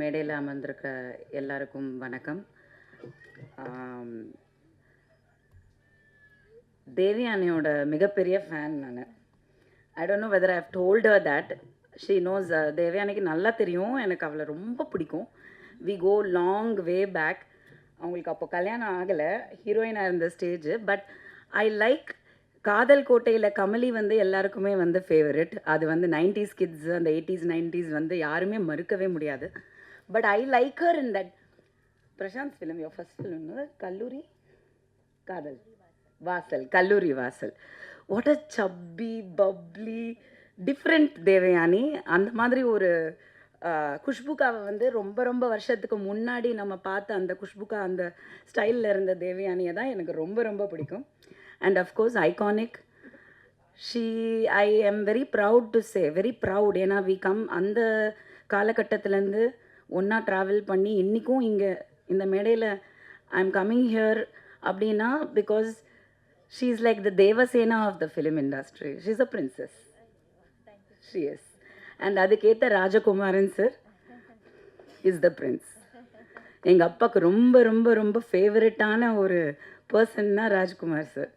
மேடையில் அமர்ந்திருக்க எல்லாருக்கும் வணக்கம். தேவி தேவியானியோட மிகப்பெரிய ஃபேன் நான். I don't know whether I have told her that she knows தேவயானிக்கு நல்லா தெரியும். எனக்கு அவளை ரொம்ப பிடிக்கும். We go long way back அவங்களுக்கு அப்போ கல்யாணம் ஆகலை. ஹீரோயினாக இருந்த ஸ்டேஜ் பட் ஐ லைக் காதல் கோட்டையில் கமலி வந்து எல்லாருக்குமே வந்து ஃபேவரட் அது வந்து நைன்டிஸ் கிட்ஸ் அந்த எயிட்டிஸ் நைன்டிஸ் வந்து யாருமே மறுக்கவே முடியாது. But I like her in that Prashanth film yo first film Kalloori காதல் வாசல் கல்லூரி வாசல் வாட் அ சப்பி பப்ளி டிஃப்ரெண்ட் தேவயானி அந்த மாதிரி ஒரு குஷ்புகாவை குஷ்புக்காவை வந்து ரொம்ப ரொம்ப வருஷத்துக்கு முன்னாடி நம்ம பார்த்த அந்த குஷ்புக்கா அந்த ஸ்டைலில் இருந்த தேவயானியை தான் எனக்கு ரொம்ப ரொம்ப பிடிக்கும். And of course iconic she I am very proud to say very proud ஏன்னா வி கம் அந்த காலகட்டத்திலேருந்து ஒன்றா ட்ராவல் பண்ணி இன்றைக்கும் இங்கே இந்த மேடையில் ஐ எம் கம்மிங் ஹியர் அப்படின்னா because she is like the Devasena of the film industry she is a princess she is and அதுக்கேற்ற Rajakumaran sir is the prince எங்கள் அப்பாவுக்கு ரொம்ப ரொம்ப ரொம்ப ஃபேவரட்டான ஒரு பர்சன்னா ராஜ்குமார் சார்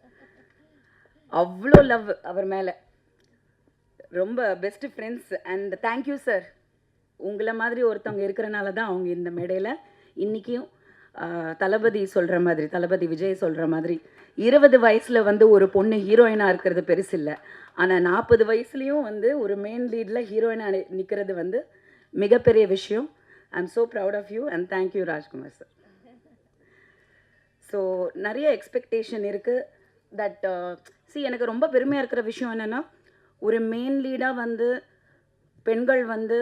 அவ்வளோ லவ் அவர் மேலே. ரொம்ப best friends and thank you sir உங்களை மாதிரி ஒருத்தவங்க இருக்கிறனால தான் அவங்க இந்த மேடையில் இன்றைக்கும் தளபதி சொல்கிற மாதிரி தளபதி விஜய் சொல்கிற மாதிரி இருபது வயசில் வந்து ஒரு பொண்ணு ஹீரோயினாக இருக்கிறது பெருசு இல்லை. ஆனால் நாற்பது வயசுலேயும் வந்து ஒரு மெயின் லீடில் ஹீரோயினாக நிற்கிறது வந்து மிகப்பெரிய விஷயம். I am so proud of you and thank you Rajkumar sir so நிறைய எக்ஸ்பெக்டேஷன் இருக்குது தட் சி எனக்கு ரொம்ப பெருமையாக இருக்கிற விஷயம் என்னென்னா ஒரு மெயின் லீடாக வந்து பெண்கள் வந்து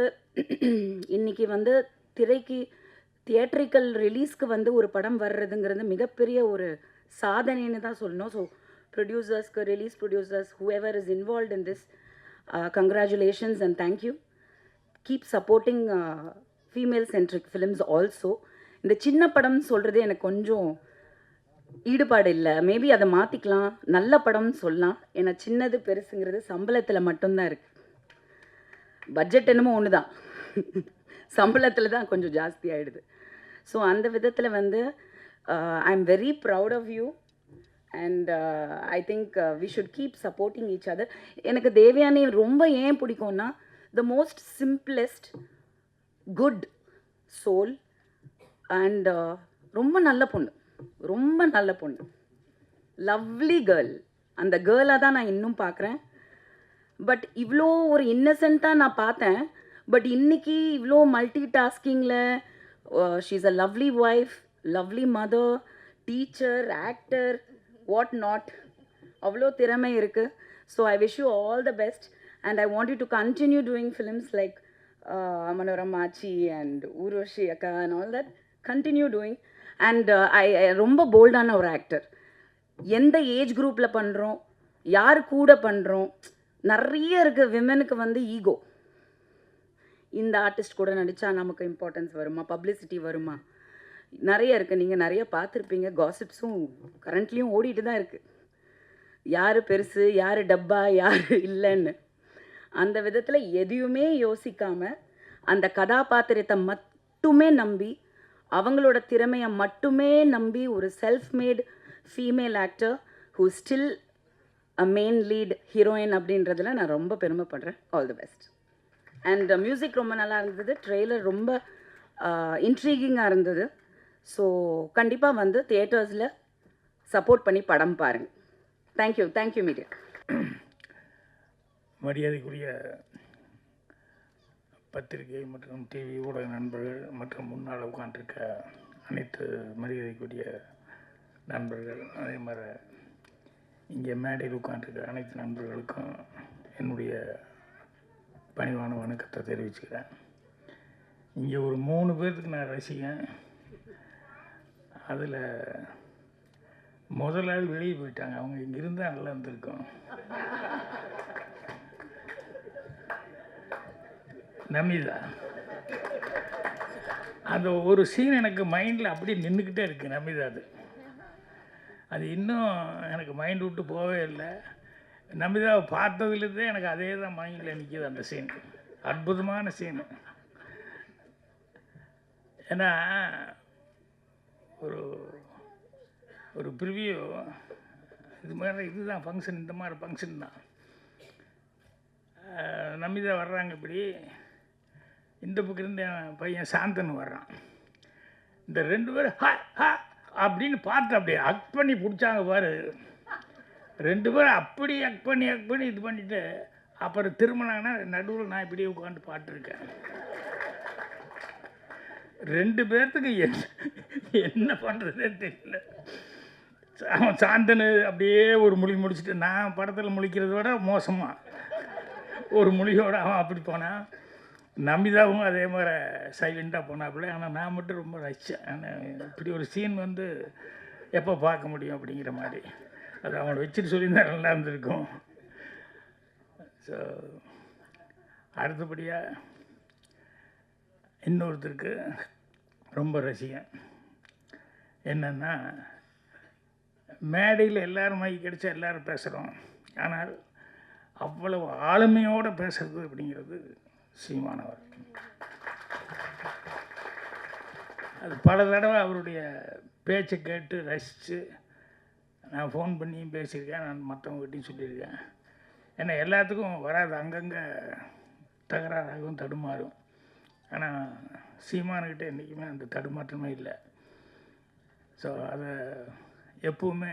இன்றைக்கி வந்து திரைக்கு தியேட்ரிக்கல் ரிலீஸ்க்கு வந்து ஒரு படம் வர்றதுங்கிறது மிகப்பெரிய ஒரு சாதனைன்னு தான் சொல்லணும். So ப்ரொடியூசர்ஸ்க்கு release producers whoever is involve in this congratulations and thank you keep supporting female centric films also இந்த சின்ன படம்னு சொல்கிறது எனக்கு கொஞ்சம் ஈடுபாடு இல்லை. மேபி அதை மாற்றிக்கலாம் நல்ல படம்னு சொல்லலாம். ஏன்னா சின்னது பெருசுங்கிறது சம்பளத்தில் மட்டும்தான் இருக்குது பட்ஜெட் என்னமோ ஒன்று தான் சம்பளத்தில் தான் கொஞ்சம் ஜாஸ்தி ஆகிடுது ஸோ அந்த விதத்தில் வந்து I am very proud of you and I think we should keep supporting each other எனக்கு தேவயானி ரொம்ப ஏன் பிடிக்கும்னா the most simplest good soul and ரொம்ப நல்ல பொண்ணு. ரொம்ப நல்ல பொண்ணு. லவ்லி கேர்ள் அந்த கேர்ளாக தான் நான் இன்னும் பார்க்குறேன் பட் இவ்வளோ ஒரு இன்னசென்ட்டாக நான் பார்த்தேன். பட் இன்னைக்கு இவ்வளோ multi டாஸ்கிங்கில் she's a lovely wife lovely mother teacher actor what not அவ்வளோ திறமை இருக்குது so I wish you all the best and I want you to continue doing films like மனோரமாச்சி and Urvashi அக்கா and all that continue doing and I ரொம்ப போல்டான ஒரு actor எந்த age குரூப்பில் பண்ணுறோம் யார் கூட பண்ணுறோம் நிறைய இருக்குது விமனுக்கு வந்து ஈகோ இந்த ஆர்டிஸ்ட் கூட நடித்தா நமக்கு இம்பார்ட்டன்ஸ் வருமா? பப்ளிசிட்டி வருமா? நிறைய இருக்குது நீங்கள் நிறைய பார்த்துருப்பீங்க. காசிப்ஸும் கரண்ட்லேயும் ஓடிட்டு தான் இருக்குது யார் பெருசு யார் டப்பா யார் இல்லைன்னு. அந்த விதத்தில் எதையுமே யோசிக்காமல் அந்த கதாபாத்திரத்தை மட்டுமே நம்பி அவங்களோட திறமையை மட்டுமே நம்பி ஒரு self made female actor who still a main lead heroine அப்படின்றதுல நான் ரொம்ப பெருமைப்படுறேன். All the best and music ரொம்ப நல்லா இருந்தது. ட்ரெய்லர் ரொம்ப இன்ட்ரீகிங்காக இருந்தது. ஸோ கண்டிப்பாக வந்து தியேட்டர்ஸில் சப்போர்ட் பண்ணி படம் பாருங்கள் தேங்க்யூ தேங்க்யூ மீடியா மரியாதைக்குரிய பத்திரிகை மற்றும் டிவி ஊடக நண்பர்கள் மற்றும் முன்னால் உட்காந்துருக்க அனைத்து மரியாதைக்குரிய நண்பர்கள் அதே மாதிரி இங்கே மேடையில் உட்காந்துருக்க அனைத்து நண்பர்களுக்கும் என்னுடைய பணிவான வணக்கத்தை தெரிவிச்சுக்கிறேன். இங்கே ஒரு மூணு பேர்த்துக்கு நான் ரசிகன் அதில் முதலாள் வெளியே போயிட்டாங்க. அவங்க இங்கே இருந்தால் நல்லா இருந்திருக்கும். நமிதா. அந்த ஒரு சீன் எனக்கு மைண்டில் அப்படியே நின்றுக்கிட்டே இருக்குது நமிதா அது. அது இன்னும் எனக்கு மைண்ட் விட்டு போகவே இல்லை. நமிதாவை பார்த்ததுலேருந்தே எனக்கு அதே தான் மைண்டில் நிற்கிது அந்த சீன் அற்புதமான சீனு ஏன்னா ஒரு ஒரு ப்ரிவியூ இது மாதிரி இதுதான் ஃபங்க்ஷன் இந்த மாதிரி ஃபங்க்ஷன் தான். நமிதா வர்றாங்க இப்படி. இந்த பக்கம் என் பையன் சாந்தன் வர்றான். இந்த ரெண்டு பேரும் ஹா ஹா அப்படின்னு பார்த்து அப்படியே அக் பண்ணி பிடிச்சாங்க பாரு. ரெண்டு பேரும் அப்படி அக் பண்ணி அக் பண்ணி இது பண்ணிட்டு அப்புறம் திரும்பினாங்கன்னா நடுவில் நான் இப்படியே உட்காந்து பாட்டுருக்கேன். ரெண்டு பேர்த்துக்கு என்ன என்ன பண்ணுறதே தெரியல. அவன் சாந்தனு அப்படியே ஒரு மொழி முடிச்சுட்டு நான் படத்தில் முழிக்கிறத விட மோசமாக ஒரு மொழியோடு அவன் அப்படி போனான் நம்பிதாவும் அதே மாதிரி சைலண்ட்டாக போனாப்புல. ஆனால் நான் மட்டும் ரொம்ப ரசித்தேன் ஆனால் இப்படி ஒரு சீன் வந்து எப்போ பார்க்க முடியும் அப்படிங்கிற மாதிரி. அது அவனை வச்சுட்டு சொல்லியிருந்தா நல்லா இருந்திருக்கும். ஸோ அடுத்தபடியாக இன்னொருத்தருக்கு ரொம்ப ரசிகன் என்னென்னா மேடையில் எல்லோரும் மைக் கிடச்சா எல்லோரும் பேசுகிறோம் ஆனால் அவ்வளவு ஆளுமையோடு பேசுறது அப்படிங்கிறது சீமானவர் அது பல தடவை அவருடைய பேச்சை கேட்டு ரசித்து நான் ஃபோன் பண்ணியும் பேசியிருக்கேன் நான் மற்றவங்ககிட்டையும் சொல்லியிருக்கேன். ஏன்னா எல்லாத்துக்கும் வராது அங்கங்கே தகராறாகவும் தடுமாறும். ஆனால் சீமானுக்கிட்ட என்றைக்குமே அந்த தடுமாற்றமே இல்லை. ஸோ அதை எப்பவுமே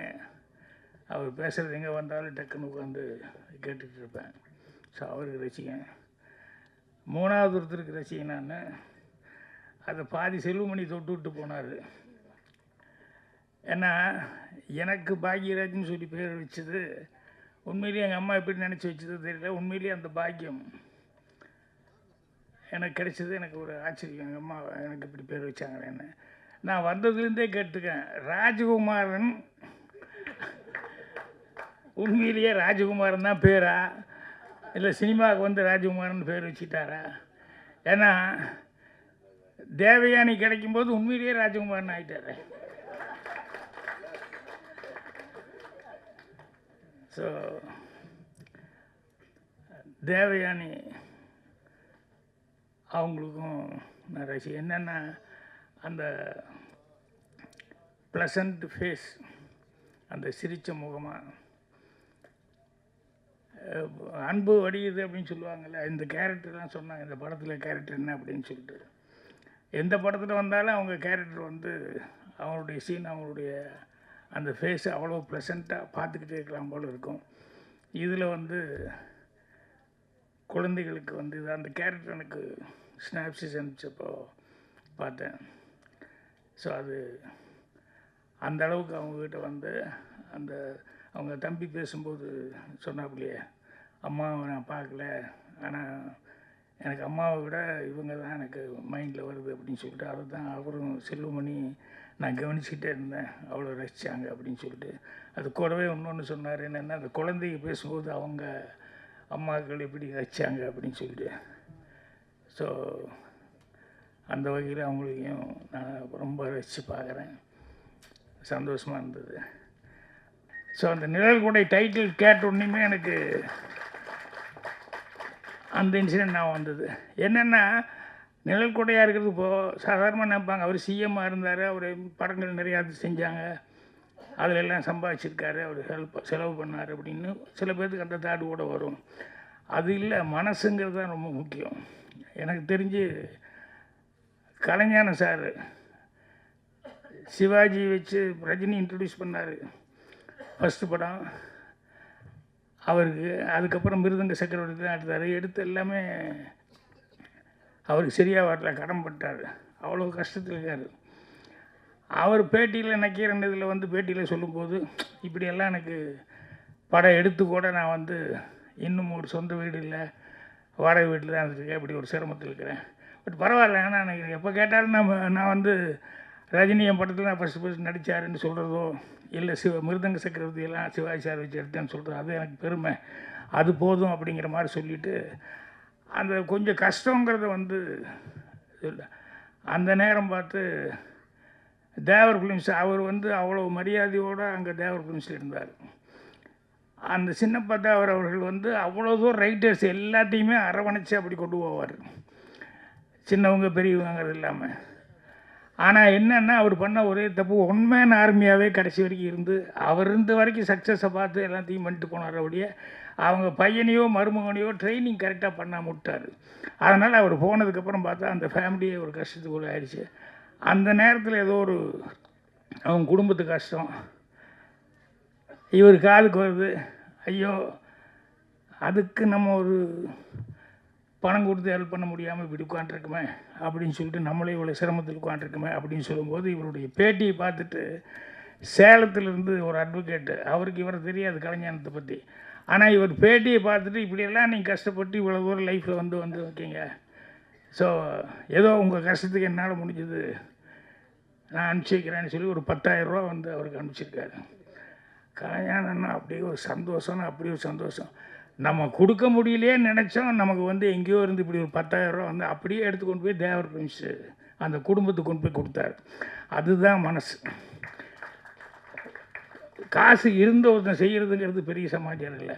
அவர் பேசுகிறது எங்கே வந்தாலும் டக்குன்னு உட்காந்து கேட்டுக்கிட்டு இருப்பேன். ஸோ அவருக்கு ரசிகன். மூணாவது ஒருத்தருக்கு ரசிகன் அதை பாதி செல்வமணி தொட்டு விட்டு போனார். ஏன்னா எனக்கு பாக்யராஜ்னு சொல்லி பேர் வச்சது உண்மையிலேயே எங்கள் அம்மா எப்படி நினச்சி வச்சது தெரியல. உண்மையிலேயே அந்த பாக்கியம் எனக்கு கிடைச்சது. எனக்கு ஒரு ஆச்சரியம். எங்கள் அம்மா எனக்கு இப்படி பேர் வச்சாங்களேன்னு. நான் வந்ததுலேருந்தே கேட்டுக்கேன். ராஜகுமாரன் உண்மையிலேயே ராஜகுமாரன் தான் பேரா? இல்லை சினிமாவுக்கு வந்து ராஜகுமாரன் பேர் வச்சுட்டாரா ஏன்னா தேவயானி கிடைக்கும்போது உண்மையிலேயே ராஜகுமாரன் ஆகிட்டாரு ஸோ தேவயானி அவங்களுக்கும் நான் ரசி என்னென்னா அந்த ப்ளசண்ட் ஃபேஸ் அந்த சிரித்த முகமாக அன்பு வடியுது அப்படின்னு சொல்லுவாங்கள்ல இந்த கேரக்டர்லாம் சொன்னாங்க இந்த படத்தில் கேரக்டர் என்ன அப்படின்னு சொல்லிட்டு. எந்த படத்தில் வந்தாலும் அவங்க கேரக்டர் வந்து அவங்களுடைய சீன் அவங்களுடைய அந்த ஃபேஸ் அவ்வளோ ப்ளசண்ட்டாக பார்த்துக்கிட்டே இருக்கலாம் போல் இருக்கும். இதில் வந்து குழந்தைகளுக்கு வந்து இது அந்த கேரக்டர் எனக்கு ஸ்னாப்ஸிஸ் அனுப்பிச்சப்போ பார்த்தேன். ஸோ அது அந்த அளவுக்கு அவங்கக்கிட்ட வந்து அந்த அவங்க தம்பி பேசும்போது சொன்னாப்புலையே அம்மாவை நான் பார்க்கல. ஆனால் எனக்கு அம்மாவை விட இவங்க தான் எனக்கு மைண்டில் வருது அப்படின்னு சொல்லிட்டு அதை தான் அவரும் செல்வமணி நான் கவனிச்சுக்கிட்டே இருந்தேன். அவ்வளோ ரசித்தாங்க அப்படின்னு சொல்லிட்டு. அது கூடவே இன்னொன்று சொன்னார் என்னென்னா அந்த குழந்தைங்க பேசும்போது அவங்க அம்மாக்கள் எப்படி ரசித்தாங்க அப்படின்னு சொல்லிட்டு. ஸோ அந்த வகையில் அவங்களையும் நான் ரொம்ப ரசித்து பார்க்குறேன். சந்தோஷமாக இருந்தது. ஸோ அந்த நிழல் கூடை டைட்டில் கேட்ட உடனேயுமே எனக்கு அந்த இன்சிடென்ட் நான் வந்தது. என்னென்னா நிழல் கூடையாக இருக்கிறது இப்போது சாதாரணமாக நினைப்பாங்க. அவர் சிஎம்மாக இருந்தார் அவர் படங்கள் நிறையா செஞ்சாங்க. அதில் எல்லாம் சம்பாதிச்சிருக்காரு அவர் ஹெல்ப் செலவு பண்ணார் அப்படின்னு சில பேர்த்துக்கு அந்த தாடு கூட வரும். அது இல்லை மனசுங்கிறது தான் ரொம்ப முக்கியம். எனக்கு தெரிஞ்சு கலைஞான சார் சிவாஜி வச்சு ரஜினி இன்ட்ரடியூஸ் பண்ணார். ஃபஸ்ட்டு படம். அவருக்கு அதுக்கப்புறம் மிருதங்க சக்கரவர்த்தி தான் எடுத்தார். எடுத்து எல்லாமே அவருக்கு சரியாக வரல கடன் பட்டார். அவ்வளோ கஷ்டத்தில் இருக்கார். அவர் பேட்டியில் நக்கீரன் இதில் வந்து பேட்டியில் சொல்லும்போது இப்படியெல்லாம் எனக்கு படம் எடுத்து கூட நான் வந்து இன்னும் ஒரு சொந்த வீடு இல்லை வாடகை வீட்டில் தான் இருக்கேன் இப்படி ஒரு சிரமத்தில் இருக்கிறேன். பட் பரவாயில்ல ஆனால் எனக்கு எப்போ கேட்டாலும் நம்ம நான் வந்து ரஜினி என் படத்தில் நான் ஃபஸ்ட்டு ஃபஸ்ட் நடித்தாருன்னு சொல்கிறதோ இல்லை சிவ மிருதங்க சக்கரவர்த்தியெல்லாம் சிவாஜி சார் வச்சு எடுத்தேன்னு சொல்கிறோம் அது எனக்கு பெருமை. அது போதும் அப்படிங்கிற மாதிரி சொல்லிவிட்டு அந்த கொஞ்சம் கஷ்டங்கிறத வந்து அந்த நேரம் பார்த்து தேவர் ஃபிலிம்ஸ் அவர் வந்து அவ்வளோ மரியாதையோடு அங்கே தேவர் ஃபிலிம்ஸில் இருந்தார். அந்த சின்னப்பா தேவர் அவர்கள் வந்து அவ்வளோ தூரம் ரைட்டர்ஸ் எல்லாத்தையுமே அரவணைச்சு அப்படி கொண்டு போவார். சின்னவங்க பெரியவங்கிறது இல்லாமல் ஆனால் என்னென்னா அவர் பண்ண ஒரே தப்பு ஒன்மேன் ஆர்மியாகவே கடைசி வரைக்கும் இருந்து அவர் இருந்த வரைக்கும் சக்ஸஸை பார்த்து எல்லாத்தையும் பண்ணிட்டு போனார் அப்படியே அவங்க பையனையோ மருமகனையோ ட்ரைனிங் கரெக்டாக பண்ணாமல் விட்டார். அதனால் அவர் போனதுக்கப்புறம் பார்த்தா அந்த ஃபேமிலியே ஒரு கஷ்டத்துக்குள்ளே ஆயிடுச்சு. அந்த நேரத்தில் ஏதோ ஒரு அவங்க குடும்பத்து கஷ்டம். இவர் காதுக்கு வருது ஐயோ அதுக்கு நம்ம ஒரு பணம் கொடுத்து ஹெல்ப் பண்ண முடியாமல் இப்படி உட்காண்ட்ருக்குமே அப்படின்னு சொல்லிட்டு நம்மளே இவ்வளோ சிரமத்தில் உட்காண்ட்ருக்குமே அப்படின்னு சொல்லும்போது இவருடைய பேட்டியை பார்த்துட்டு சேலத்திலிருந்து ஒரு அட்வொகேட்டு அவருக்கு இவரை தெரியாது கலைஞானத்தை பற்றி ஆனால் இவர் பேட்டியை பார்த்துட்டு இப்படியெல்லாம் நீங்கள் கஷ்டப்பட்டு இவ்வளோ தூரம் லைஃப்பில் வந்து வந்து வைக்கீங்க ஸோ ஏதோ உங்கள் கஷ்டத்துக்கு என்னால் முடிஞ்சது. நான் அனுப்பிச்சி வைக்கிறேன்னு சொல்லி ஒரு 10000 ரூபா வந்து அவருக்கு அனுப்பிச்சிருக்காரு. கல்யாணம்னா அப்படியே ஒரு சந்தோஷம்னா அப்படி ஒரு சந்தோஷம். நம்ம கொடுக்க முடியலையே நினச்சோம். நமக்கு வந்து எங்கேயோ இருந்து இப்படி ஒரு 10000 ரூபா வந்து அப்படியே எடுத்து கொண்டு போய் தேவர் பிரின்ஸ் அந்த குடும்பத்துக்கு கொண்டு போய் கொடுத்தாரு. அதுதான் மனசு. காசு இருந்த ஒருத்தன் செய்கிறதுங்கிறது பெரிய சமாச்சாரம் இல்லை.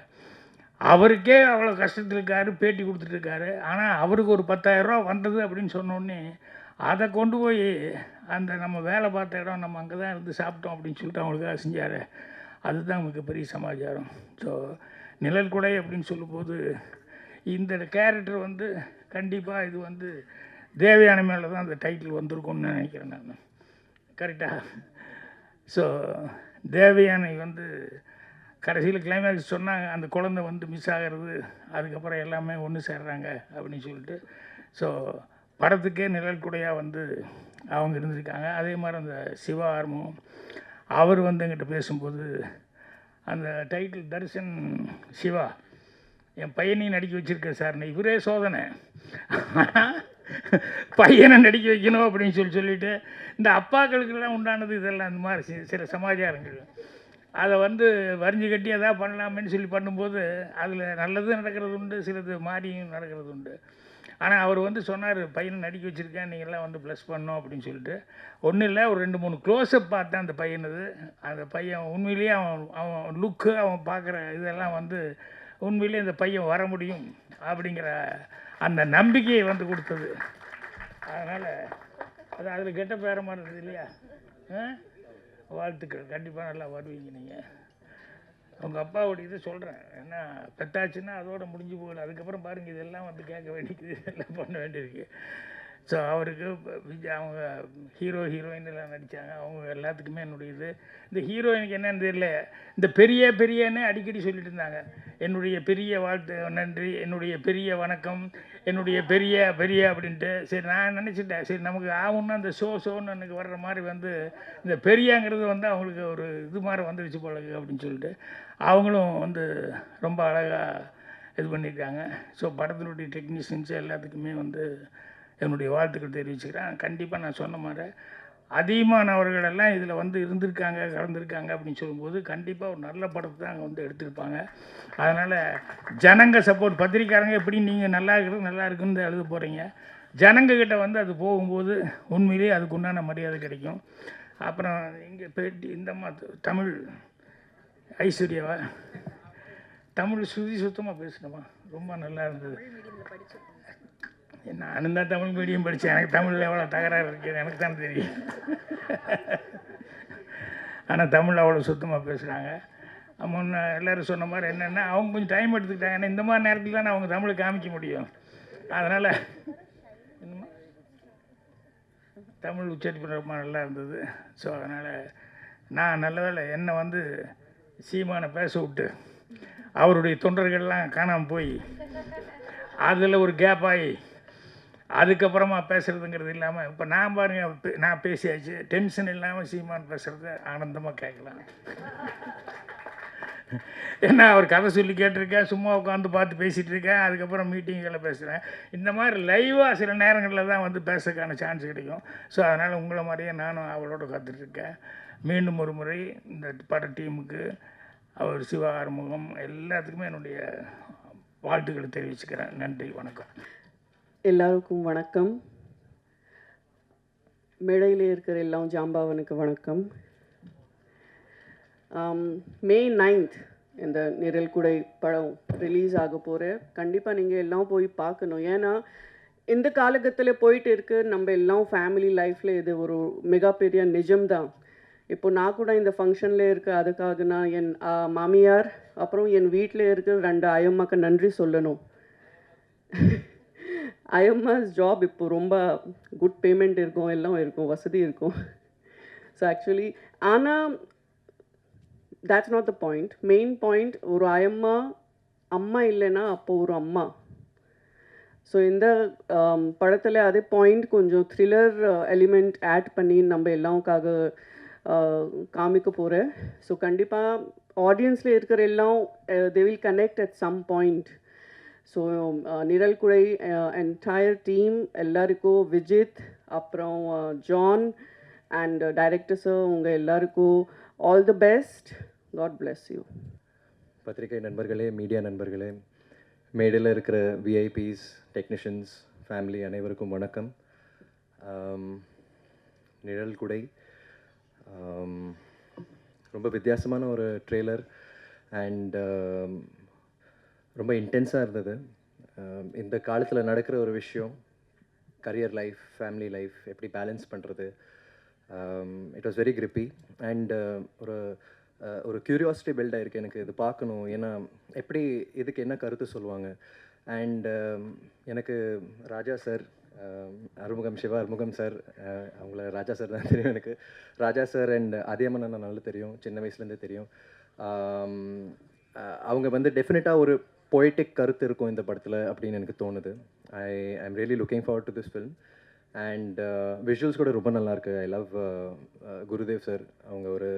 அவருக்கே அவ்வளோ கஷ்டத்தில் இருக்காரு பேட்டி கொடுத்துட்ருக்காரு ஆனால் அவருக்கு ஒரு 10000 ரூபா வந்தது அப்படின்னு சொன்னோடனே அதை கொண்டு போய் அந்த நம்ம வேலை பார்த்த இடம் நம்ம அங்கே தான் இருந்து சாப்பிட்டோம் அப்படின்னு சொல்லிட்டு அவங்களுக்காக செஞ்சார். அதுதான் மிகப்பெரிய சமாச்சாரம். ஸோ நிழல் குடை அப்படின்னு சொல்லும்போது இந்த கேரக்டர் வந்து கண்டிப்பாக இது வந்து தேவையான மேலே தான் அந்த டைட்டில் வந்திருக்கும்னு நினைக்கிறேன் நான். கரெக்டாக ஸோ தேவயானை வந்து கடைசியில் கிளைமேக்ஸ் சொன்னாங்க அந்த குழந்தை வந்து மிஸ் ஆகிறது அதுக்கப்புறம் எல்லாமே ஒன்று சேர்றாங்க அப்படின்னு சொல்லிட்டு. ஸோ படத்துக்கே நிழல் குடையாக வந்து அவங்க இருந்திருக்காங்க. அதே மாதிரி அந்த சிவா ஆர்மம் அவர் வந்து எங்கிட்ட பேசும்போது அந்த டைட்டில் தர்ஷன் சிவா என் பையனையும் நடிக்க வச்சுருக்கேன் சார் இவரே சோதனை. பையனை நடிக்க வைக்கணும் அப்படின்னு சொல்லி சொல்லிட்டு இந்த அப்பாக்களுக்கெல்லாம் உண்டானது இதெல்லாம் அந்த மாதிரி சில சமாச்சாரங்கள். அதை வந்து வரிஞ்சு கட்டி எதாவது பண்ணலாமேன்னு சொல்லி பண்ணும்போது அதில் நல்லதும் நடக்கிறது உண்டு சிலது மாறியும் நடக்கிறது உண்டு. ஆனால் அவர் வந்து சொன்னார் பையனை நடிக்க வச்சுருக்கேன் நீங்கள்லாம் வந்து ப்ளஸ் பண்ணோம் அப்படின்னு சொல்லிட்டு. ஒன்றும் இல்லை ஒரு ரெண்டு மூணு க்ளோஸ்அப் பார்த்தேன் அந்த பையனது. அந்த பையன் உண்மையிலேயே அவன் அவன் லுக்கு அவன் பார்க்குற இதெல்லாம் வந்து உண்மையிலேயே இந்த பையன் வர முடியும் அப்படிங்கிற அந்த நம்பிக்கையை வந்து கொடுத்தது. அதனால் அது அதில் கெட்ட பேர இருந்தது இல்லையா? ஆ? வாழ்த்துக்கள். கண்டிப்பாக நல்லா வருவீங்க நீங்கள் உங்கள் அப்பாவுடைய இது சொல்கிறேன் ஏன்னா பெத்தாச்சுன்னா அதோட முடிஞ்சு போகல. அதுக்கப்புறம் பாருங்கள் இதெல்லாம் வந்து கேட்க வேண்டியது இதெல்லாம் பண்ண வேண்டியிருக்கு ஸோ அவருக்கு அவங்க ஹீரோ ஹீரோயின் எல்லாம் நடித்தாங்க அவங்க எல்லாத்துக்குமே என்னுடைய இது. இந்த ஹீரோயினுக்கு என்னன்னு தெரியல. இந்த பெரிய பெரியன்னு அடிக்கடி சொல்லிட்டு இருந்தாங்க. என்னுடைய பெரிய வாழ்த்து நன்றி. என்னுடைய பெரிய வணக்கம். என்னுடைய பெரிய பெரிய அப்படின்ட்டு. சரி நான் நினச்சிட்டேன். சரி நமக்கு ஆகும்னா அந்த ஷோ ஷோன்னு எனக்கு வர்ற மாதிரி வந்து இந்த பெரியாங்கிறது வந்து அவங்களுக்கு ஒரு இது மாதிரி வந்துடுச்சு போல அப்படின்னு சொல்லிட்டு அவங்களும் வந்து ரொம்ப அழகாக இது பண்ணியிருக்காங்க. ஸோ படத்தினுடைய டெக்னீஷியன்ஸ் எல்லாத்துக்குமே வந்து என்னுடைய வாழ்த்துக்கள் தெரிவிச்சுக்கிறேன். கண்டிப்பாக நான் சொன்ன மாதிரி அதிகமானவர்களெல்லாம் இதில் வந்து இருந்திருக்காங்க கலந்துருக்காங்க அப்படின்னு சொல்லும்போது கண்டிப்பாக ஒரு நல்ல படத்தை தான் அங்கே வந்து எடுத்திருப்பாங்க. அதனால் ஜனங்க சப்போர்ட் பத்திரிக்காரங்க எப்படி நீங்கள் நல்லா இருக்கிறது நல்லா இருக்குன்னு எழுத போகிறீங்க ஜனங்கக்கிட்ட வந்து அது போகும்போது உண்மையிலேயே அதுக்கு உண்டான மரியாதை கிடைக்கும். அப்புறம் இங்கே பேட்டி இந்த மாதிரி தமிழ் ஐஸ்வர்யாவா? தமிழ் சுதி சுத்தமாக பேசணுமா? ரொம்ப நல்லா இருந்தது. நானும் தான் தமிழ் மீடியம் படித்தேன் எனக்கு தமிழில் எவ்வளோ தகராறு இருக்குது எனக்கு தான் தெரியும். ஆனால் தமிழ் அவ்வளோ சுத்தமாக பேசுகிறாங்க முன்ன எல்லோரும் சொன்ன மாதிரி என்னென்னா அவங்க கொஞ்சம் டைம் எடுத்துக்கிட்டாங்க. ஏன்னா இந்த மாதிரி நேரத்தில் தானே அவங்க தமிழை காமிக்க முடியும். அதனால் தமிழ் உச்சரிப்பு ரொம்ப நல்லா இருந்தது. ஸோ அதனால் நான் நல்ல என்னை வந்து சீமானை பேச விட்டு அவருடைய தொண்டர்கள்லாம் காணாமல் போய் அதில் ஒரு கேப் ஆகி அதுக்கப்புறமா பேசுகிறதுங்கிறது இல்லாமல் இப்போ நான் பாருங்க பே- நான் பேசியாச்சு. டென்ஷன் இல்லாமல் சீமான் பேசுகிறத ஆனந்தமாக கேட்கலாம். ஏன்னா அவர் கதை சொல்லி கேட்டிருக்கேன் சும்மா உட்காந்து பார்த்து பேசிகிட்டு இருக்கேன் அதுக்கப்புறம் மீட்டிங்களில் பேசுகிறேன் இந்த மாதிரி லைவாக சில நேரங்களில் தான் வந்து பேசுறதுக்கான சான்ஸ் கிடைக்கும். ஸோ அதனால் உங்களை மாதிரியே நானும் அவளோட காத்துட்ருக்கேன் மீண்டும் ஒரு முறை இந்த பட டீமுக்கு அவர் சிவா ஆறுமுகம் எல்லாத்துக்குமே என்னுடைய வாழ்த்துக்களை தெரிவிச்சுக்கிறேன். நன்றி வணக்கம். எல்லாருக்கும் வணக்கம். மேடையில் இருக்கிற எல்லாம் ஜாம்பாவனுக்கு வணக்கம். மே நைன்த் இந்த நிரல் குடை படம் ரிலீஸ் ஆக போகிற கண்டிப்பாக நீங்கள் எல்லாம் போய் பார்க்கணும். ஏன்னா இந்த காலகட்டத்தில் போயிட்டு இருக்கு நம்ம எல்லாம் ஃபேமிலி லைஃப்பில் இது ஒரு மிகப்பெரிய நிஜம்தான். இப்போ நான் கூட இந்த ஃபங்க்ஷனில் இருக்க அதுக்காக நான் என் மாமியார் அப்புறம் என் வீட்டில் இருக்கிற ரெண்டு அயம்மாக்கு நன்றி சொல்லணும். ஐஎம்எஸ் ஜாப் இப்போ ரொம்ப குட் பேமெண்ட் இருக்கும் எல்லாம் இருக்கும் வசதி இருக்கும். ஸோ ஆக்சுவலி ஆனால் that's not the point main point ஒரு அயம்மா அம்மா இல்லைன்னா அப்போ ஒரு அம்மா. ஸோ இந்த um, படத்தில் அதே பாயிண்ட் கொஞ்சம் த்ரில்லர் எலிமெண்ட் ஆட் பண்ணி நம்ம எல்லாவுக்காக காமிக்க போகிறேன் ஸோ கண்டிப்பாக ஆடியன்ஸில் இருக்கிற எல்லாம் they will connect at some point so நிரல் குழை என்டையர் டீம் எல்லாருக்கும் விஜித் அப்புறம் ஜான் அண்ட் டைரக்டர் சார் உங்கள் எல்லாருக்கும் all the best God bless you பத்திரிகை நண்பர்களே மீடியா நண்பர்களே மேடையில் இருக்கிற விஐபிஸ் டெக்னீஷியன்ஸ் ஃபேமிலி அனைவருக்கும் வணக்கம். நிழல் குடை ரொம்ப வித்தியாசமான ஒரு ட்ரெய்லர் அண்ட் ரொம்ப இன்டென்ஸாக இருந்தது. இந்த காலத்தில் நடக்கிற ஒரு விஷயம் கரியர் லைஃப் ஃபேமிலி லைஃப் எப்படி பேலன்ஸ் பண்ணுறது it was very creepy and ஒரு ஒரு க்யூரியாசிட்டி பில்ட் ஆகிருக்கு எனக்கு இது பார்க்கணும். ஏன்னா எப்படி இதுக்கு என்ன கருத்து சொல்லுவாங்க? அண்ட் எனக்கு ராஜா சார் அறுமுகம் சிவா அறுமுகம் சார் அவங்கள ராஜா சார் தான் தெரியும் எனக்கு. ராஜா சார் அண்ட் அதியமன் அண்ணா நல்லா தெரியும் சின்ன வயசுலேருந்தே தெரியும். அவங்க வந்து டெஃபினட்டாக ஒரு பொய்டிக் கருத்து இருக்கும் இந்த படத்தில் அப்படின்னு எனக்கு தோணுது. I I'm really looking forward to this film and visuals கூட ரொம்ப நல்லா இருக்கு. ஐ லவ் குருதேவ் சார் அவங்க ஒரு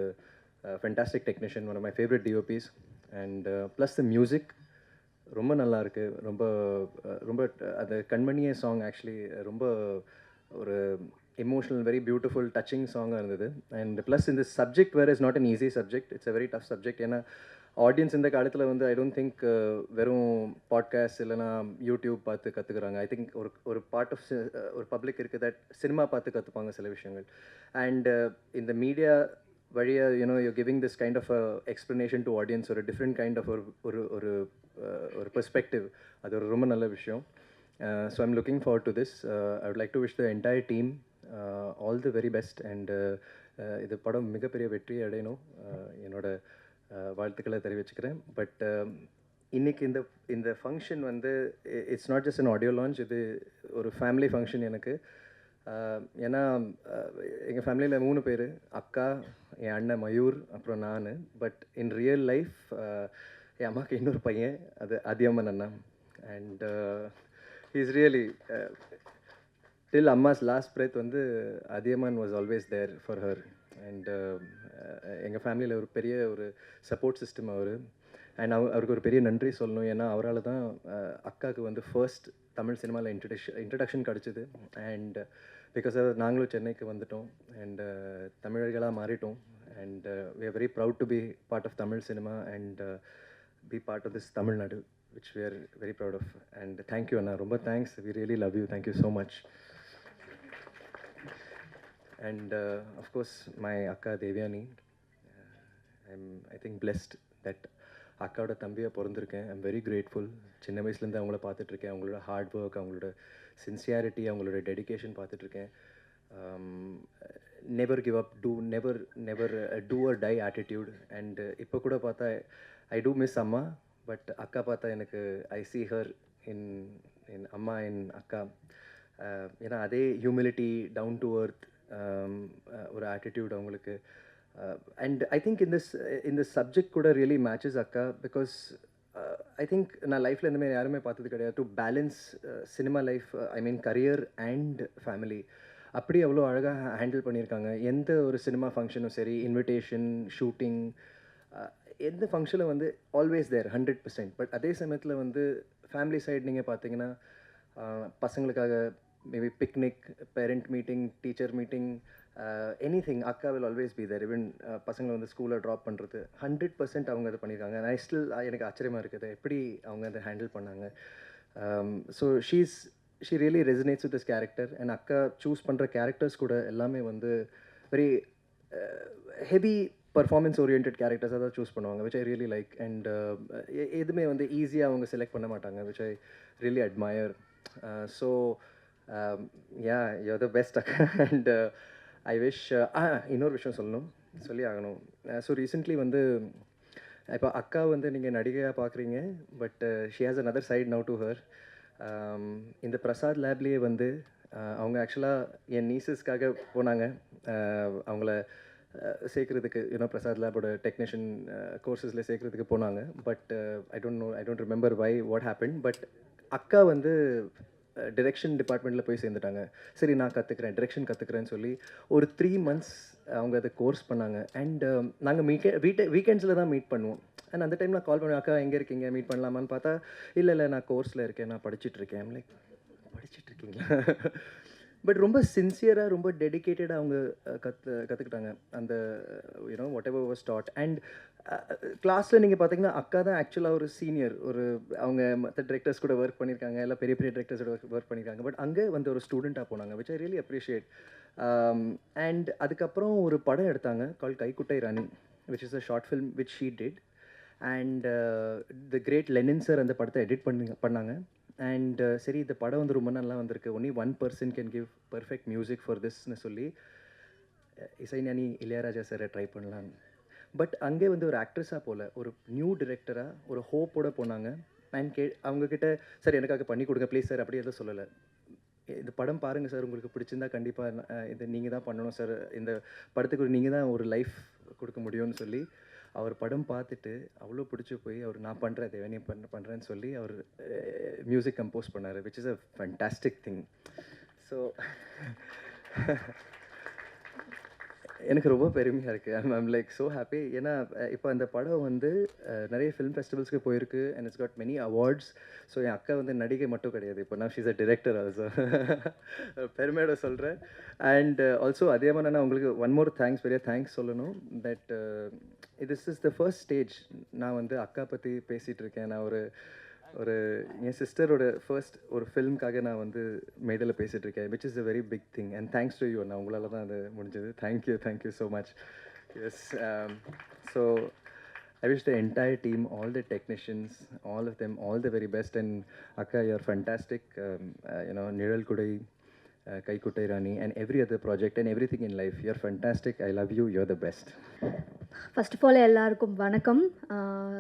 fantastic technician one of my favourite DOPs and plus the music ரொம்ப நல்லாயிருக்கு ரொம்ப uh, ரொம்ப அந்த கண்மணிய சாங் ஆக்சுவலி ரொம்ப ஒரு எமோஷனல் வெரி பியூட்டிஃபுல் டச்சிங் சாங்காக இருந்தது. அண்ட் ப்ளஸ் இந்த subject where is not an easy subject it's a very tough subject ஏன்னா ஆடியன்ஸ் இந்த காலத்தில் வந்து ஐ டோன்ட் திங்க் வெறும் பாட்காஸ்ட் இல்லைனா யூடியூப் பார்த்து கற்றுக்குறாங்க ஐ திங்க் ஒரு ஒரு பார்ட் ஆஃப் uh, ஒரு பப்ளிக் இருக்குது தட் சினிமா பார்த்து கற்றுப்பாங்க சில விஷயங்கள். அண்ட் uh, இந்த மீடியா வழியாக you know you giving this kind of explanation to audience ஒரு டிஃப்ரெண்ட் கைண்ட் ஆஃப் ஒரு ஒரு ஒரு uh, ஒரு பெர்ஸ்பெக்டிவ் அது ஒரு ரொம்ப நல்ல விஷயம். So I'm looking forward to this I would like to wish the entire team all the very best and இது படம் மிகப்பெரிய வெற்றி அடையணும். என்னோட வாழ்த்துக்களை தெரிவிச்சுக்கிறேன். பட் um, இன்னைக்கு இந்த இந்த ஃபங்க்ஷன் வந்து it's not just an audio launch இது ஒரு ஃபேமிலி ஃபங்க்ஷன் எனக்கு. ஏன்னா எங்கள் ஃபேமிலியில் மூணு பேர் அக்கா என் அண்ணன் மயூர் அப்புறம் நான். பட் இன் ரியல் லைஃப் என் அம்மாவுக்கு இன்னொரு பையன் அது அதியம்மன் அண்ணா. அண்ட் இஸ் ரியலி டில் அம்மாஸ் லாஸ்ட் breath வந்து Athiyaman was always there for her and எங்கள் ஃபேமிலியில் ஒரு பெரிய ஒரு சப்போர்ட் சிஸ்டம் அவர். அண்ட் அவ அவருக்கு ஒரு பெரிய நன்றி சொல்லணும். ஏன்னா அவரால் தான் அக்காவுக்கு வந்து ஃபர்ஸ்ட் தமிழ் சினிமாவில் இன்ட்ரடக்ஷன் இன்ட்ரடக்ஷன் கிடச்சிது. அண்ட் பிகாஸ் நாங்களும் சென்னைக்கு வந்துட்டோம். அண்டு தமிழர்களாக மாறிட்டோம். And we are very proud to be part of Tamil cinema and be part of this Tamil Nadu which we are very proud of and thank you அண்ணா. ரொம்ப thanks we really love you thank you so much and uh, of course my akka devyani uh, i'm i think blessed that அக்காவோட தம்பியாக பிறந்திருக்கேன். I'm very grateful சின்ன வயசுலேருந்து அவங்கள பார்த்துட்ருக்கேன். அவங்களோட hard work அவங்களோட சின்சியாரிட்டி அவங்களோட டெடிகேஷன் பார்த்துட்ருக்கேன். Never give up do never never do or die attitude and இப்போ கூட பார்த்தா ஐ டூ மிஸ் அம்மா பட் அக்கா பார்த்தா எனக்கு ஐ சி ஹர் இன் இன் அம்மா இன் அக்கா. Uh, ஏன்னா அதே humility down to earth Um, uh, ஒரு ஆட்டிடியூட் அவங்களுக்கு அண்ட் ஐ திங்க் இந்த இந்த சப்ஜெக்ட் கூட ரியலி மேட்சஸ் அக்கா பிகாஸ் ஐ திங்க் நான் லைஃப்பில் இந்த மாதிரி யாருமே பார்த்தது கிடையாது. To balance cinema life I mean career and family அப்படி அவ்வளோ அழகாக ஹேண்டில் பண்ணியிருக்காங்க. எந்த ஒரு சினிமா ஃபங்க்ஷனும் சரி இன்விடேஷன் ஷூட்டிங் uh, எந்த ஃபங்க்ஷனில் வந்து always there hundred percent but அதே சமயத்தில் வந்து ஃபேமிலி சைடு நீங்கள் பார்த்தீங்கன்னா uh, பசங்களுக்காக maybe picnic parent meeting teacher meeting anything அக்கா வில் ஆல்வேஸ் பி தர் இவன் பசங்களை வந்து ஸ்கூலில் ட்ராப் பண்ணுறது ஹண்ட்ரட் பர்சன்ட் அவங்க அதை பண்ணியிருக்காங்க ஐ ஸ்டில் uh, எனக்கு ஆச்சரியமாக இருக்குது. எப்படி அவங்க அதை ஹேண்டில் பண்ணாங்க? So she's she really resonates with this character and அக்கா சூஸ் பண்ணுற கேரக்டர்ஸ் கூட எல்லாமே வந்து வெரி ஹெவி பர்ஃபார்மன்ஸ் ஓரியன்ட் கேரக்டர்ஸாக தான் சூஸ் பண்ணுவாங்க which I really like and எதுவுமே வந்து ஈஸியாக அவங்க செலக்ட் பண்ண மாட்டாங்க which I really admire so yeah you the best அக்கா அண்ட் ஐ விஷ் ஆ இன்னொரு விஷயம் சொல்லணும். சொல்லி ஆகணும். Uh, ஸோ ரீசெண்ட்லி வந்து இப்போ அக்கா வந்து நீங்கள் நடிகையாக பார்க்குறீங்க but she has another side now to her இந்த பிரசாத் லேப்லேயே வந்து uh, அவங்க ஆக்சுவலாக என் நீசஸ்க்காக போனாங்க. Uh, அவங்கள சேர்க்குறதுக்கு யூனோ பிரசாத் லேபோட டெக்னீஷியன் கோர்சஸில் சேர்க்குறதுக்கு போனாங்க. But I don't know I don't remember why what happen but அக்கா வந்து டிரெக்ஷன் டிபார்ட்மெண்ட்டில் போய் சேர்ந்துட்டாங்க. சரி நான் கற்றுக்குறேன் டிரெக்ஷன் கற்றுக்குறேன்னு சொல்லி ஒரு த்ரீ மந்த்ஸ் அவங்க அதை கோர்ஸ் பண்ணாங்க. அண்ட் நாங்கள் மீக்க வீட்டை வீக்கெண்ட்ஸில் தான் மீட் பண்ணுவோம். அண்ட் அந்த டைம் நான் கால் பண்ணுவேன் அக்கா எங்கே இருக்கீங்க? மீட் பண்ணலாமான்னு பார்த்தா இல்லை இல்லை நான் கோர்ஸில் இருக்கேன் நான் படிச்சுட்ருக்கேன் லைக் படிச்சுட்ருக்கீங்களா பட் ரொம்ப சின்சியராக ரொம்ப டெடிக்கேட்டடாக அவங்க கற்று கற்றுக்கிட்டாங்க அந்த you know whatever was taught and கிளாஸில் நீங்கள் பார்த்தீங்கன்னா அக்கா தான் ஆக்சுவலாக ஒரு சீனியர் ஒரு அவங்க மற்ற டிரெக்டர்ஸ் கூட ஒர்க் பண்ணியிருக்காங்க எல்லாம் பெரிய பெரிய டிரெக்டர்ஸோட ஒர்க் பண்ணியிருக்காங்க பட் அங்கே வந்து ஒரு ஸ்டூடெண்ட்டாக போனாங்க which I really appreciate and அதுக்கப்புறம் ஒரு படம் எடுத்தாங்க call Kaikuttai Rani which is a short film which she did and the great Lenin sir அந்த படத்தை எடிட் பண்ணி பண்ணாங்க. அண்ட் uh, சரி இந்த படம் வந்து ரொம்ப நல்லா வந்திருக்கு. Only one person can give perfect music for திஸ்னு சொல்லி இசைஞானி இளையராஜா சாரை ட்ரை பண்ணலான்னு பட் அங்கே வந்து ஒரு ஆக்ட்ரஸாக போல ஒரு நியூ டிரெக்டராக ஒரு ஹோப்போட போனாங்க. அண்ட் கே அவங்கக்கிட்ட சார் எனக்காக பண்ணி கொடுங்க ப்ளீஸ் சார் அப்படி எதுவும் சொல்லலை. இந்த படம் பாருங்கள் சார் உங்களுக்கு பிடிச்சிருந்தா கண்டிப்பாக இது நீங்கள் தான் பண்ணணும் சார் இந்த படத்துக்கு நீங்கள் தான் ஒரு லைஃப் கொடுக்க முடியும்னு சொல்லி அவர் படம் பார்த்துட்டு அவ்வளோ பிடிச்சி போய் அவர் நான் பண்ணுறேன் தேவனே பண்ண பண்ணுறேன்னு சொல்லி அவர் மியூசிக் கம்போஸ் பண்ணார் which is a fantastic thing so எனக்கு ரொம்ப பெருமையாக இருக்குது I'm I'm like so happy ஏன்னா இப்போ அந்த படம் வந்து நிறைய ஃபிலிம் ஃபெஸ்டிவல்ஸ்க்கு போயிருக்கு and it's got many awards so என் அக்கா வந்து நடிகை மட்டும் கிடையாது. இப்போ நான் ஷீஸ் அ டிரெக்டர் ஆல்சோ பெருமையோட சொல்கிறேன் அண்ட் ஆல்சோ அதே மாதிரி நான் உங்களுக்கு ஒன் மோர் தேங்க்ஸ் பெரிய தேங்க்ஸ் சொல்லணும். That this is the first stage நான் வந்து அக்கா பற்றி பேசிகிட்டு இருக்கேன். நான் ஒரு ஒரு என் சிஸ்டரோட ஃபர்ஸ்ட் ஒரு ஃபிலிம்காக நான் வந்து மேடையில் பேசிகிட்டு இருக்கேன் which is a very big thing and thanks to you நான் உங்களால் தான் அது முடிஞ்சது. Thank you thank you so much yes so I wish the entire team all the technicians all of them all the very best and அக்கா you're fantastic you know நிழல் குடை uh, Kai Kuttai Rani, and every other project and everything in life. You're fantastic. I love you. You're the best. First of all எல்லாருக்கும் வணக்கம்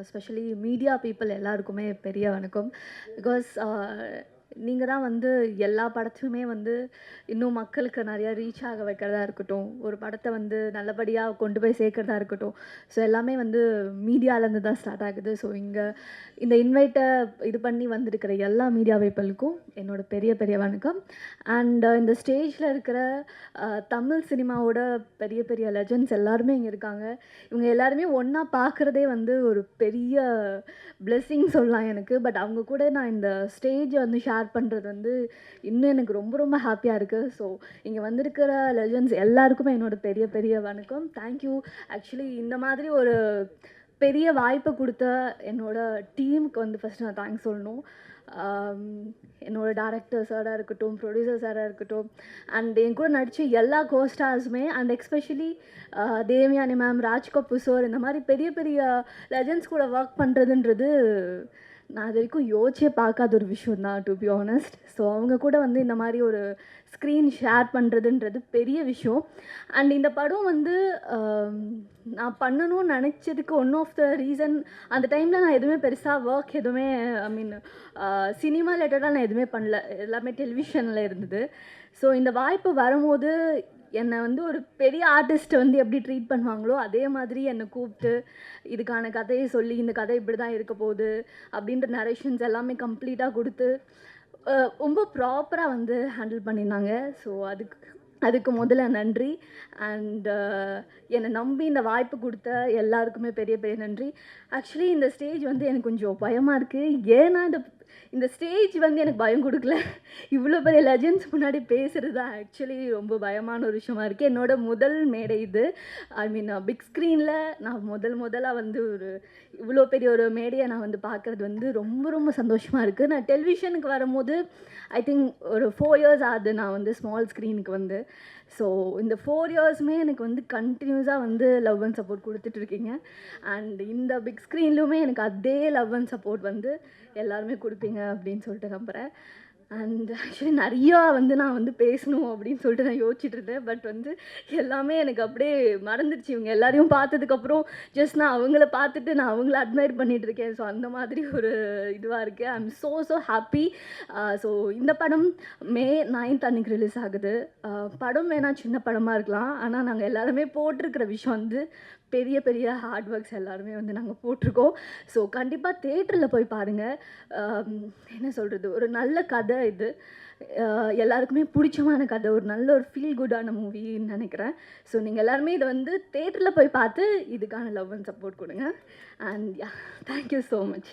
specially media people எல்லாருக்குமே பெரிய வணக்கம் because நீங்கள் தான் வந்து எல்லா படத்தையுமே வந்து இன்னும் மக்களுக்கு நிறையா ரீச் ஆக வைக்கிறதா இருக்கட்டும். ஒரு படத்தை வந்து நல்லபடியாக கொண்டு போய் சேர்க்குறதா இருக்கட்டும். ஸோ எல்லாமே வந்து மீடியாலேருந்து தான் ஸ்டார்ட் ஆகுது. ஸோ இங்கே இந்த இன்வைட்டை இது பண்ணி வந்திருக்கிற எல்லா மீடியா வைப்பலுக்கும் என்னோட பெரிய பெரிய வணக்கம். அண்ட் uh, இந்த ஸ்டேஜில் இருக்கிற uh, தமிழ் சினிமாவோட பெரிய பெரிய லெஜண்ட்ஸ் எல்லாருமே இங்கே இருக்காங்க. இவங்க எல்லாருமே ஒன்றா பார்க்குறதே வந்து ஒரு பெரிய பிளெஸ்ஸிங் சொல்லலாம் எனக்கு. பட் அவங்க கூட நான் இந்த ஸ்டேஜை வந்து ஷேர் பண்ணுறது வந்து இன்னும் எனக்கு ரொம்ப ரொம்ப ஹாப்பியாக இருக்குது ஸோ இங்கே வந்திருக்கிற லெஜண்ட்ஸ் எல்லாருக்குமே என்னோடய பெரிய பெரிய வணக்கம். தேங்க்யூ ஆக்சுவலி இந்த மாதிரி ஒரு பெரிய வாய்ப்பை கொடுத்த என்னோடய டீமுக்கு வந்து ஃபஸ்ட்டு நான் தேங்க்ஸ் சொல்லணும். என்னோடய என்னோட டேரக்டர் சாராக இருக்கட்டும் ப்ரொடியூசர் சாராக இருக்கட்டும் அண்ட் என் கூட நடித்த எல்லா கோஸ்டார்ஸுமே and especially Devayani ma'am Raj Kapoor sir இந்த மாதிரி பெரிய பெரிய லெஜண்ட்ஸ் கூட ஒர்க் பண்ணுறதுன்றது நான் அது வரைக்கும் யோசிச்சே பார்க்காத ஒரு விஷயம் தான் டு பி ஆனஸ்ட் ஸோ அவங்க கூட வந்து இந்த மாதிரி ஒரு ஸ்க்ரீன் ஷேர் பண்ணுறதுன்றது பெரிய விஷயம். அண்ட் இந்த படம் வந்து நான் பண்ணணும்னு நினச்சதுக்கு ஒன் ஆஃப் த ரீசன் அந்த டைமில் நான் எதுவுமே பெருசாக ஒர்க் எதுவுமே ஐ மீன் சினிமா ரிலேட்டடாக நான் எதுவுமே பண்ணல. எல்லாமே டெலிவிஷனில் இருந்தது. ஸோ இந்த வாய்ப்பு வரும்போது என்னை வந்து ஒரு பெரிய ஆர்டிஸ்ட்டை வந்து எப்படி ட்ரீட் பண்ணுவாங்களோ அதே மாதிரி என்னை கூப்பிட்டு இதுக்கான கதையை சொல்லி இந்த கதை இப்படி தான் இருக்க போகுது அப்படின்ற நரேஷன்ஸ் எல்லாமே கம்ப்ளீட்டாக கொடுத்து ரொம்ப ப்ராப்பராக வந்து ஹேண்டில் பண்ணியிருந்தாங்க. ஸோ அதுக்கு அதுக்கு முதல்ல நன்றி. அண்ட் என்னை நம்பி இந்த வாய்ப்பு கொடுத்த எல்லாருக்குமே பெரிய பெரிய நன்றி. ஆக்சுவலி இந்த ஸ்டேஜ் வந்து எனக்கு கொஞ்சம் பயமாக இருக்குது ஏன்னா இந்த இந்த ஸ்டேஜ் வந்து எனக்கு பயம் கொடுக்கல. இவ்வளோ பெரிய லெஜண்ட்ஸ் முன்னாடி பேசுகிறது தான் ஆக்சுவலி ரொம்ப பயமான ஒரு விஷயமா இருக்குது என்னோட முதல் மேடை இது. ஐ மீன் பிக் ஸ்க்ரீனில் நான் முதல் முதலாக வந்து ஒரு இவ்வளோ பெரிய ஒரு மேடையை நான் வந்து பார்க்குறது வந்து ரொம்ப ரொம்ப சந்தோஷமாக இருக்குது நான் டெலிவிஷனுக்கு வரும்போது ஐ திங்க் ஒரு ஃபோர் இயர்ஸ் ஆகுது நான் வந்து ஸ்மால் ஸ்க்ரீனுக்கு வந்து. ஸோ இந்த ஃபோர் இயர்ஸுமே எனக்கு வந்து கண்டினியூஸாக வந்து லவ் அண்ட் சப்போர்ட் கொடுத்துட்ருக்கீங்க. அண்ட் இந்த பிக் ஸ்க்ரீன்லையுமே எனக்கு அதே லவ் அண்ட் சப்போர்ட் வந்து எல்லாருமே கொடுப்பீங்க அப்படின்னு சொல்லிட்டு நம்புகிறேன் அண்ட் ஆக்சுவலி நிறையா வந்து நான் வந்து பேசணும் அப்படின்னு சொல்லிட்டு நான் யோசிச்சுட்டு இருந்தேன். பட் வந்து எல்லாமே எனக்கு அப்படியே மறந்துடுச்சு. இவங்க எல்லாரையும் பார்த்ததுக்கப்புறம் ஜஸ்ட் நான் அவங்கள பார்த்துட்டு நான் அவங்கள அட்மையர் பண்ணிகிட்டு இருக்கேன். ஸோ அந்த மாதிரி ஒரு இதுவாக இருக்குது I am so so happy uh, so இந்த படம் மே நைன்த் அன்னைக்கு ரிலீஸ் ஆகுது. Uh, படம் வேணால் சின்ன படமாக இருக்கலாம். ஆனால் நாங்கள் எல்லாருமே போட்டிருக்கிற விஷயம் வந்து பெரிய பெரிய ஹார்ட் ஒர்க்ஸ் எல்லாருமே வந்து நாங்கள் போட்டிருக்கோம். ஸோ கண்டிப்பாக தேட்டரில் போய் பாருங்கள் என்ன சொல்கிறது ஒரு நல்ல கதை இது. எல்லாருக்குமே பிடிச்சமான கதை. ஒரு நல்ல ஒரு ஃபீல் குட்டான மூவின்னு நினைக்கிறேன். ஸோ நீங்கள் எல்லாருமே இதை வந்து தேட்டரில் போய் பார்த்து இதுக்கான லவ் அண்ட் சப்போர்ட் கொடுங்க. And yeah thank you so much